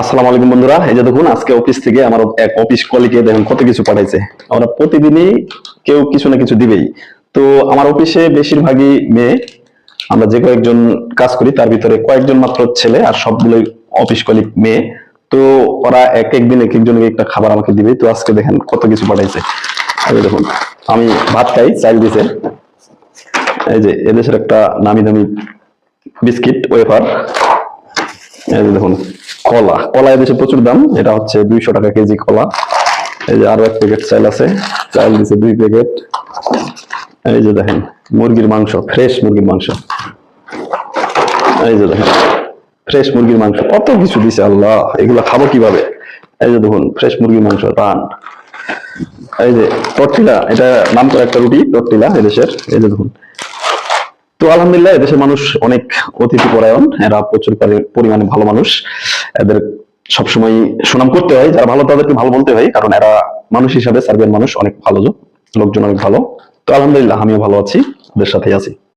আসসালামু আলাইকুম বন্ধুরা। এই যে দেখুন, আজকে অফিস থেকে আমার এক অফিস কলিগে দেখুন কত কিছু পাঠাইছে। আমরা প্রতিদিনই কেউ কিছু না কিছু দিবেই। তো আমার অফিসে বেশিরভাগই মেয়ে। আমরা যে কয়েকজন কাজ করি, তার ভিতরে কয়েকজন মাত্র ছেলে আর সবগুলোই অফিস কলিগ মেয়ে। তো ওরা এক একদিন এক একজনকে একটা খাবার আমাকে দিবে। তো আজকে দেখেন কত কিছু পাঠাইছে। দেখুন, আমি ভাত খাই, চাল দিছে। এই যে এদেশের একটা নামি দামি বিস্কিট ওয়েফার এই যে দেখুন। কলা। কলা এদেশে প্রচুর দাম এটা হচ্ছে দুইশো টাকা কেজি কলা। এই যে আরও এক প্যাকেট চাল আছে, চাল দিছে দুই প্যাকেট এই যে দেখেন, মুরগির মাংস ফ্রেশ মুরগির মাংস। এই যে দেখেন ফ্রেশ মুরগির মাংস, কত কিছু দিছে আল্লাহ, এগুলো খাব কীভাবে? এই যে দেখুন ফ্রেশ মুরগির মাংস রান এই যে টর্টিলা এটা নাম করা একটা রুটি টর্টিলা এদেশের। এই যে দেখুন তো আলহামদুলিল্লাহ, এদেশের মানুষ অনেক অতিথি পরায়ণ। এরা প্রচুর পরি- পরিমাণে ভালো মানুষ। এদের সবসময় সুনাম করতে হয়। যারা ভালো, তাদেরকে ভালো বলতে হয়, কারণ এরা মানুষ হিসাবে সার্বিয়ান মানুষ, অনেক ভালো লোকজন অনেক ভালো। তো আলহামদুলিল্লাহ, আমিও ভালো আছি, ওদের সাথেই আছি।